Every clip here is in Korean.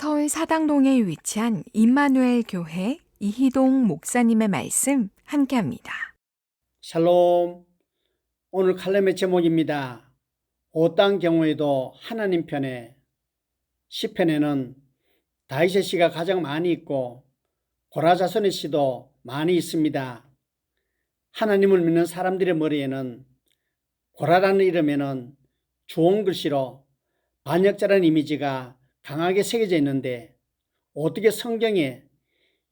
서울 사당동에 위치한 임마누엘 교회 이희동 목사님의 말씀 함께 합니다. 샬롬. 오늘 칼럼의 제목입니다. 어떠한 경우에도 하나님 편에 시편에는 다윗의 시가 가장 많이 있고 고라자손의 시도 많이 있습니다. 하나님을 믿는 사람들의 머리에는 고라라는 이름에는 좋은 글씨로 반역자라는 이미지가 강하게 새겨져 있는데 어떻게 성경에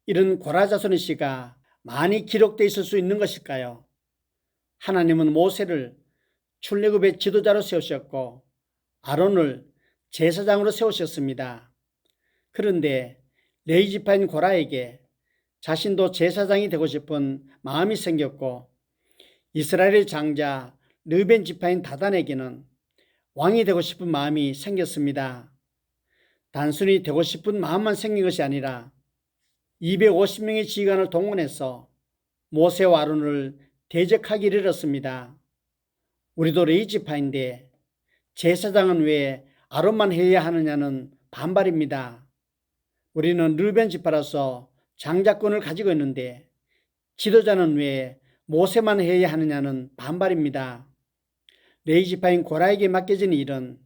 이런 고라자손의 시가 많이 기록되어 있을 수 있는 것일까요? 하나님은 모세를 출애굽의 지도자로 세우셨고 아론을 제사장으로 세우셨습니다. 그런데 레이 지파인 고라에게 자신도 제사장이 되고 싶은 마음이 생겼고 이스라엘의 장자 르벤 지파인 다단에게는 왕이 되고 싶은 마음이 생겼습니다. 단순히 되고 싶은 마음만 생긴 것이 아니라 250명의 지휘관을 동원해서 모세와 아론을 대적하기를 이뤘습니다. 우리도 레이지파인데 제사장은 왜 아론만 해야 하느냐는 반발입니다. 우리는 르벤 지파라서 장자권을 가지고 있는데 지도자는 왜 모세만 해야 하느냐는 반발입니다. 레이지파인 고라에게 맡겨진 일은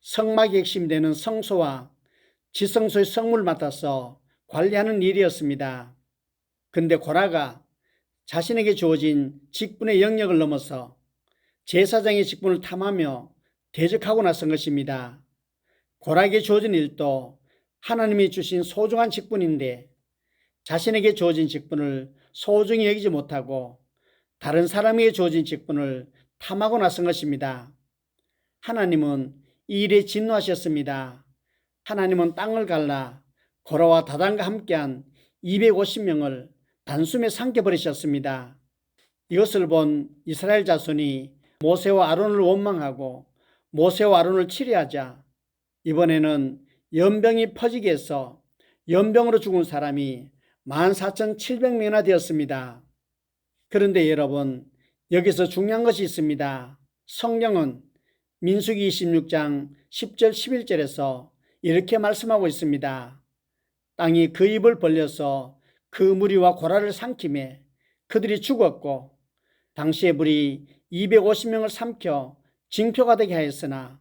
성막의 핵심이 되는 성소와 지성소의 성물을 맡아서 관리하는 일이었습니다. 근데 고라가 자신에게 주어진 직분의 영역을 넘어서 제사장의 직분을 탐하며 대적하고 나선 것입니다. 고라에게 주어진 일도 하나님이 주신 소중한 직분인데 자신에게 주어진 직분을 소중히 여기지 못하고 다른 사람에게 주어진 직분을 탐하고 나선 것입니다. 하나님은 이 일에 진노하셨습니다. 하나님은 땅을 갈라 고라와 다단과 함께한 250명을 단숨에 삼켜버리셨습니다. 이것을 본 이스라엘 자손이 모세와 아론을 원망하고 모세와 아론을 치료하자 이번에는 연병이 퍼지게 해서 연병으로 죽은 사람이 14,700명이나 되었습니다. 그런데 여러분 여기서 중요한 것이 있습니다. 성경은 민수기 26장 10절 11절에서 이렇게 말씀하고 있습니다. 땅이 그 입을 벌려서 그 무리와 고라를 삼킴에 그들이 죽었고 당시의 무리 250명을 삼켜 징표가 되게 하였으나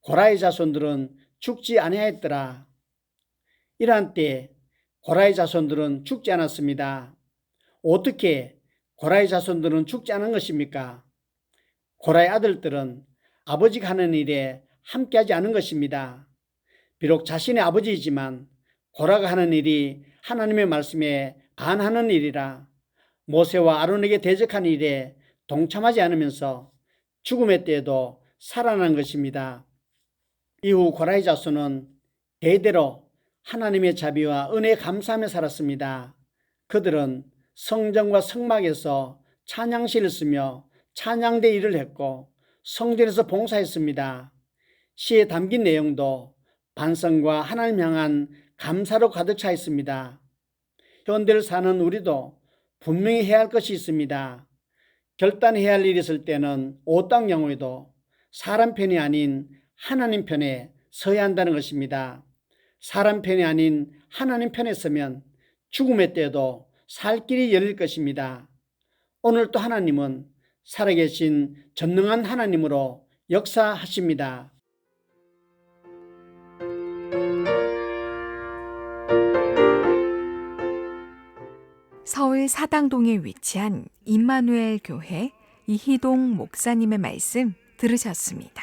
고라의 자손들은 죽지 아니하였더라. 이러한 때 고라의 자손들은 죽지 않았습니다. 어떻게 고라의 자손들은 죽지 않은 것입니까? 고라의 아들들은 아버지가 하는 일에 함께하지 않은 것입니다. 비록 자신의 아버지이지만 고라가 하는 일이 하나님의 말씀에 반하는 일이라 모세와 아론에게 대적한 일에 동참하지 않으면서 죽음의 때에도 살아난 것입니다. 이후 고라의 자손은 대대로 하나님의 자비와 은혜에 감사하며 살았습니다. 그들은 성전과 성막에서 찬양시를 쓰며 찬양대 일을 했고 성전에서 봉사했습니다. 시에 담긴 내용도 반성과 하나님 향한 감사로 가득 차 있습니다. 현대를 사는 우리도 분명히 해야 할 것이 있습니다. 결단해야 할 일이 있을 때는 어떤 경우에도 사람 편이 아닌 하나님 편에 서야 한다는 것입니다. 사람 편이 아닌 하나님 편에 서면 죽음의 때도 살 길이 열릴 것입니다. 오늘 또 하나님은 살아계신 전능한 하나님으로 역사하십니다. 서울 사당동에 위치한 임마누엘 교회 이희동 목사님의 말씀 들으셨습니다.